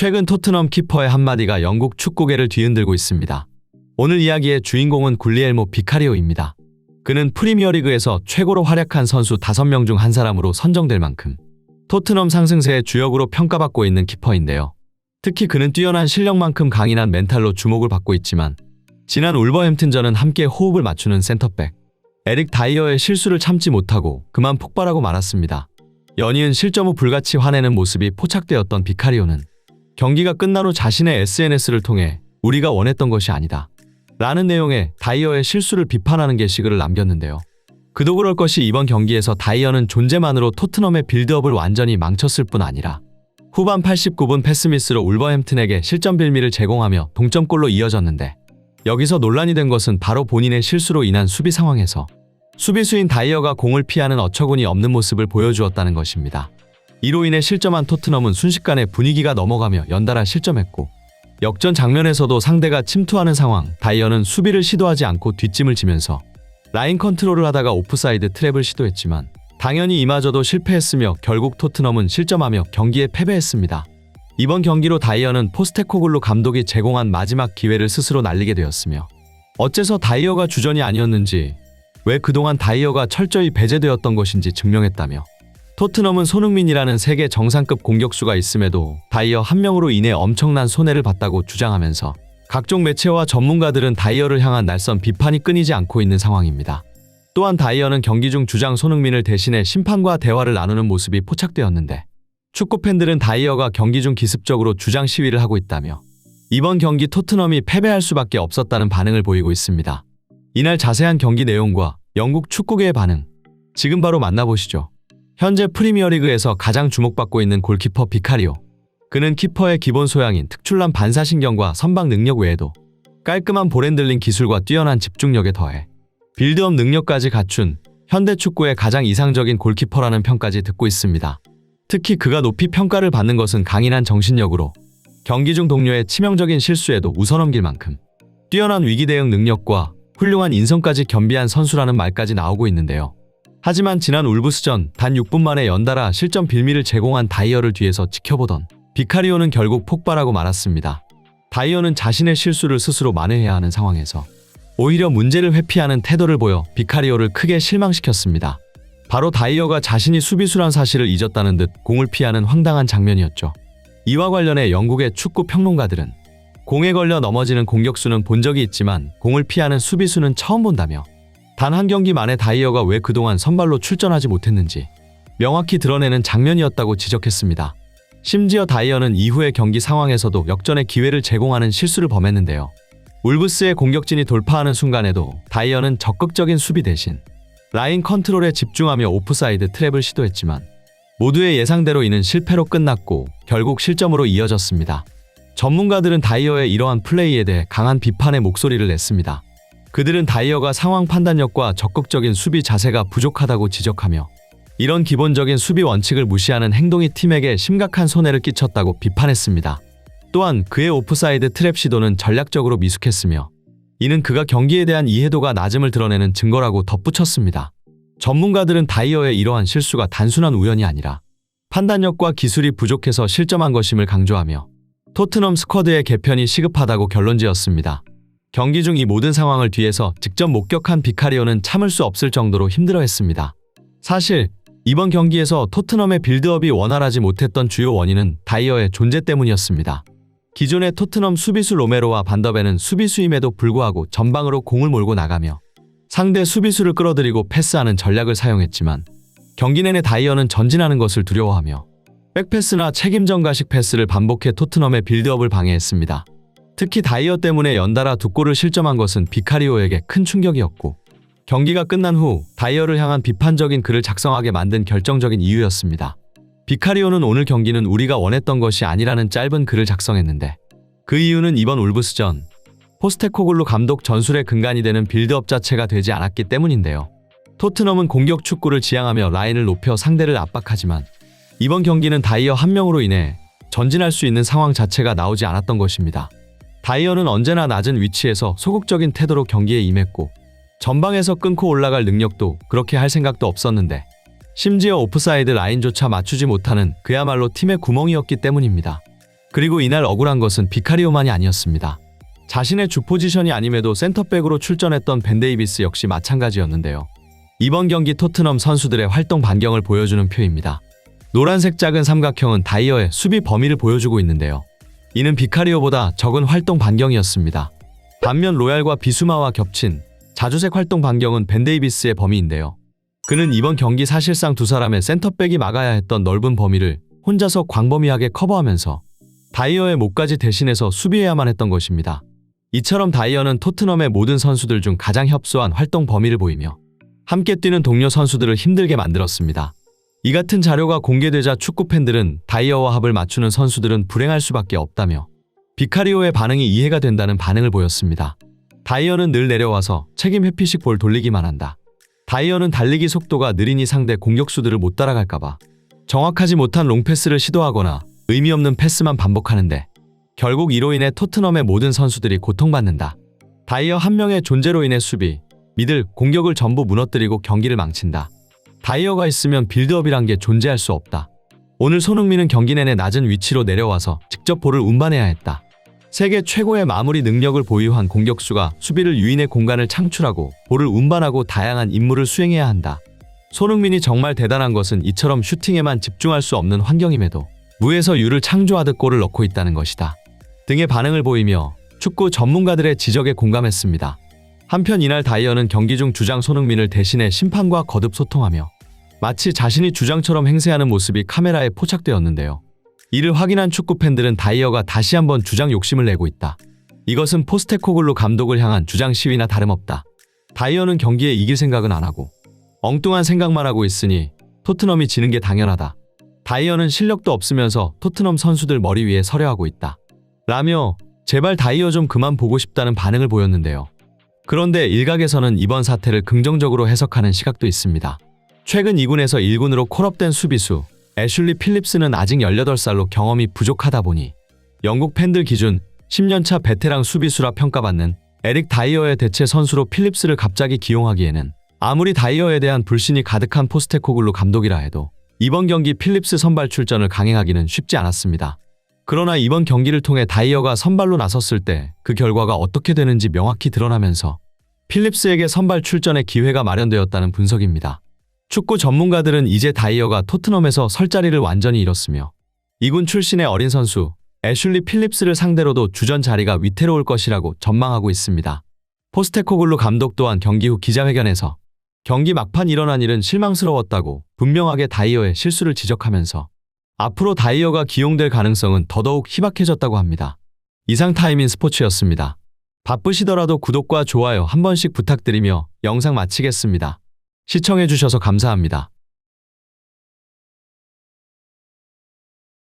최근 토트넘 키퍼의 한마디가 영국 축구계를 뒤흔들고 있습니다. 오늘 이야기의 주인공은 굴리엘모 비카리오입니다. 그는 프리미어리그에서 최고로 활약한 선수 5명 중 한 사람으로 선정될 만큼 토트넘 상승세의 주역으로 평가받고 있는 키퍼인데요. 특히 그는 뛰어난 실력만큼 강인한 멘탈로 주목을 받고 있지만 지난 울버햄튼전은 함께 호흡을 맞추는 센터백 에릭 다이어의 실수를 참지 못하고 그만 폭발하고 말았습니다. 연이은 실점 후 불같이 화내는 모습이 포착되었던 비카리오는 경기가 끝난 후 자신의 SNS를 통해 우리가 원했던 것이 아니다. 라는 내용의 다이어의 실수를 비판하는 게시글을 남겼는데요. 그도 그럴 것이 이번 경기에서 다이어는 존재만으로 토트넘의 빌드업을 완전히 망쳤을 뿐 아니라 후반 89분 패스미스로 울버햄튼에게 실점 빌미를 제공하며 동점골로 이어졌는데 여기서 논란이 된 것은 바로 본인의 실수로 인한 수비 상황에서 수비수인 다이어가 공을 피하는 어처구니 없는 모습을 보여주었다는 것입니다. 이로 인해 실점한 토트넘은 순식간에 분위기가 넘어가며 연달아 실점했고 역전 장면에서도 상대가 침투하는 상황 다이어는 수비를 시도하지 않고 뒷짐을 지면서 라인 컨트롤을 하다가 오프사이드 트랩을 시도했지만 당연히 이마저도 실패했으며 결국 토트넘은 실점하며 경기에 패배했습니다. 이번 경기로 다이어는 포스테코글루 감독이 제공한 마지막 기회를 스스로 날리게 되었으며 어째서 다이어가 주전이 아니었는지 왜 그동안 다이어가 철저히 배제되었던 것인지 증명했다며 토트넘은 손흥민이라는 세계 정상급 공격수가 있음에도 다이어 한 명으로 인해 엄청난 손해를 봤다고 주장하면서 각종 매체와 전문가들은 다이어를 향한 날선 비판이 끊이지 않고 있는 상황입니다. 또한 다이어는 경기 중 주장 손흥민을 대신해 심판과 대화를 나누는 모습이 포착되었는데 축구 팬들은 다이어가 경기 중 기습적으로 주장 시위를 하고 있다며 이번 경기 토트넘이 패배할 수밖에 없었다는 반응을 보이고 있습니다. 이날 자세한 경기 내용과 영국 축구계의 반응 지금 바로 만나보시죠. 현재 프리미어리그에서 가장 주목받고 있는 골키퍼 비카리오. 그는 키퍼의 기본 소양인 특출난 반사신경과 선방 능력 외에도 깔끔한 볼핸들링 기술과 뛰어난 집중력에 더해 빌드업 능력까지 갖춘 현대 축구의 가장 이상적인 골키퍼라는 평까지 듣고 있습니다. 특히 그가 높이 평가를 받는 것은 강인한 정신력으로 경기 중 동료의 치명적인 실수에도 웃어넘길 만큼 뛰어난 위기 대응 능력과 훌륭한 인성까지 겸비한 선수라는 말까지 나오고 있는데요. 하지만 지난 울브스전 단 6분 만에 연달아 실점 빌미를 제공한 다이어를 뒤에서 지켜보던 비카리오는 결국 폭발하고 말았습니다. 다이어는 자신의 실수를 스스로 만회해야 하는 상황에서 오히려 문제를 회피하는 태도를 보여 비카리오를 크게 실망시켰습니다. 바로 다이어가 자신이 수비수란 사실을 잊었다는 듯 공을 피하는 황당한 장면이었죠. 이와 관련해 영국의 축구 평론가들은 공에 걸려 넘어지는 공격수는 본 적이 있지만 공을 피하는 수비수는 처음 본다며 단 한 경기 만에 다이어가 왜 그동안 선발로 출전하지 못했는지 명확히 드러내는 장면이었다고 지적했습니다. 심지어 다이어는 이후의 경기 상황에서도 역전의 기회를 제공하는 실수를 범했는데요. 울브스의 공격진이 돌파하는 순간에도 다이어는 적극적인 수비 대신 라인 컨트롤에 집중하며 오프사이드 트랩을 시도했지만 모두의 예상대로 이는 실패로 끝났고 결국 실점으로 이어졌습니다. 전문가들은 다이어의 이러한 플레이에 대해 강한 비판의 목소리를 냈습니다. 그들은 다이어가 상황 판단력과 적극적인 수비 자세가 부족하다고 지적하며 이런 기본적인 수비 원칙을 무시하는 행동이 팀에게 심각한 손해를 끼쳤다고 비판했습니다. 또한 그의 오프사이드 트랩 시도는 전략적으로 미숙했으며 이는 그가 경기에 대한 이해도가 낮음을 드러내는 증거라고 덧붙였습니다. 전문가들은 다이어의 이러한 실수가 단순한 우연이 아니라 판단력과 기술이 부족해서 실점한 것임을 강조하며 토트넘 스쿼드의 개편이 시급하다고 결론지었습니다. 경기 중 이 모든 상황을 뒤에서 직접 목격한 비카리오는 참을 수 없을 정도로 힘들어했습니다. 사실 이번 경기에서 토트넘의 빌드업이 원활하지 못했던 주요 원인은 다이어의 존재 때문이었습니다. 기존의 토트넘 수비수 로메로와 반더벤은 수비수임에도 불구하고 전방으로 공을 몰고 나가며 상대 수비수를 끌어들이고 패스하는 전략을 사용했지만 경기 내내 다이어는 전진하는 것을 두려워하며 백패스나 책임 전가식 패스를 반복해 토트넘의 빌드업을 방해했습니다. 특히 다이어 때문에 연달아 두 골을 실점한 것은 비카리오에게 큰 충격이었고 경기가 끝난 후 다이어를 향한 비판적인 글을 작성하게 만든 결정적인 이유였습니다. 비카리오는 오늘 경기는 우리가 원했던 것이 아니라는 짧은 글을 작성했는데 그 이유는 이번 울브스전 포스테코글루 감독 전술의 근간이 되는 빌드업 자체가 되지 않았기 때문인데요. 토트넘은 공격 축구를 지향하며 라인을 높여 상대를 압박하지만 이번 경기는 다이어 한 명으로 인해 전진할 수 있는 상황 자체가 나오지 않았던 것입니다. 다이어는 언제나 낮은 위치에서 소극적인 태도로 경기에 임했고 전방에서 끊고 올라갈 능력도 그렇게 할 생각도 없었는데 심지어 오프사이드 라인조차 맞추지 못하는 그야말로 팀의 구멍이었기 때문입니다. 그리고 이날 억울한 것은 비카리오만이 아니었습니다. 자신의 주 포지션이 아님에도 센터백으로 출전했던 벤데이비스 역시 마찬가지였는데요. 이번 경기 토트넘 선수들의 활동 반경을 보여주는 표입니다. 노란색 작은 삼각형은 다이어의 수비 범위를 보여주고 있는데요. 이는 비카리오보다 적은 활동 반경이었습니다. 반면 로얄과 비수마와 겹친 자주색 활동 반경은 벤데이비스의 범위인데요. 그는 이번 경기 사실상 두 사람의 센터백이 막아야 했던 넓은 범위를 혼자서 광범위하게 커버하면서 다이어의 목까지 대신해서 수비해야만 했던 것입니다. 이처럼 다이어는 토트넘의 모든 선수들 중 가장 협소한 활동 범위를 보이며 함께 뛰는 동료 선수들을 힘들게 만들었습니다. 이 같은 자료가 공개되자 축구 팬들은 다이어와 합을 맞추는 선수들은 불행할 수밖에 없다며 비카리오의 반응이 이해가 된다는 반응을 보였습니다. 다이어는 늘 내려와서 책임 회피식 볼 돌리기만 한다. 다이어는 달리기 속도가 느리니 상대 공격수들을 못 따라갈까봐 정확하지 못한 롱패스를 시도하거나 의미 없는 패스만 반복하는데 결국 이로 인해 토트넘의 모든 선수들이 고통받는다. 다이어 한 명의 존재로 인해 수비, 미들, 공격을 전부 무너뜨리고 경기를 망친다. 다이어가 있으면 빌드업이란 게 존재할 수 없다. 오늘 손흥민은 경기 내내 낮은 위치로 내려와서 직접 볼을 운반해야 했다. 세계 최고의 마무리 능력을 보유한 공격수가 수비를 유인의 공간을 창출하고 볼을 운반하고 다양한 임무를 수행해야 한다. 손흥민이 정말 대단한 것은 이처럼 슈팅에만 집중할 수 없는 환경임에도 무에서 유를 창조하듯 골을 넣고 있다는 것이다. 등의 반응을 보이며 축구 전문가들의 지적에 공감했습니다. 한편 이날 다이어는 경기 중 주장 손흥민을 대신해 심판과 거듭 소통하며 마치 자신이 주장처럼 행세하는 모습이 카메라에 포착되었는데요. 이를 확인한 축구 팬들은 다이어가 다시 한번 주장 욕심을 내고 있다. 이것은 포스테코글루 감독을 향한 주장 시위나 다름없다. 다이어는 경기에 이길 생각은 안 하고 엉뚱한 생각만 하고 있으니 토트넘이 지는 게 당연하다. 다이어는 실력도 없으면서 토트넘 선수들 머리 위에 서려하고 있다. 라며 제발 다이어 좀 그만 보고 싶다는 반응을 보였는데요. 그런데 일각에서는 이번 사태를 긍정적으로 해석하는 시각도 있습니다. 최근 2군에서 1군으로 콜업된 수비수 애슐리 필립스는 아직 18살로 경험이 부족하다 보니 영국 팬들 기준 10년차 베테랑 수비수라 평가받는 에릭 다이어의 대체 선수로 필립스를 갑자기 기용하기에는 아무리 다이어에 대한 불신이 가득한 포스테코글루 감독이라 해도 이번 경기 필립스 선발 출전을 강행하기는 쉽지 않았습니다. 그러나 이번 경기를 통해 다이어가 선발로 나섰을 때 그 결과가 어떻게 되는지 명확히 드러나면서 필립스에게 선발 출전의 기회가 마련되었다는 분석입니다. 축구 전문가들은 이제 다이어가 토트넘에서 설 자리를 완전히 잃었으며 이군 출신의 어린 선수 애슐리 필립스를 상대로도 주전 자리가 위태로울 것이라고 전망하고 있습니다. 포스테코글루 감독 또한 경기 후 기자회견에서 경기 막판 일어난 일은 실망스러웠다고 분명하게 다이어의 실수를 지적하면서 앞으로 다이어가 기용될 가능성은 더더욱 희박해졌다고 합니다. 이상 타임인 스포츠였습니다. 바쁘시더라도 구독과 좋아요 한 번씩 부탁드리며 영상 마치겠습니다. 시청해주셔서 감사합니다.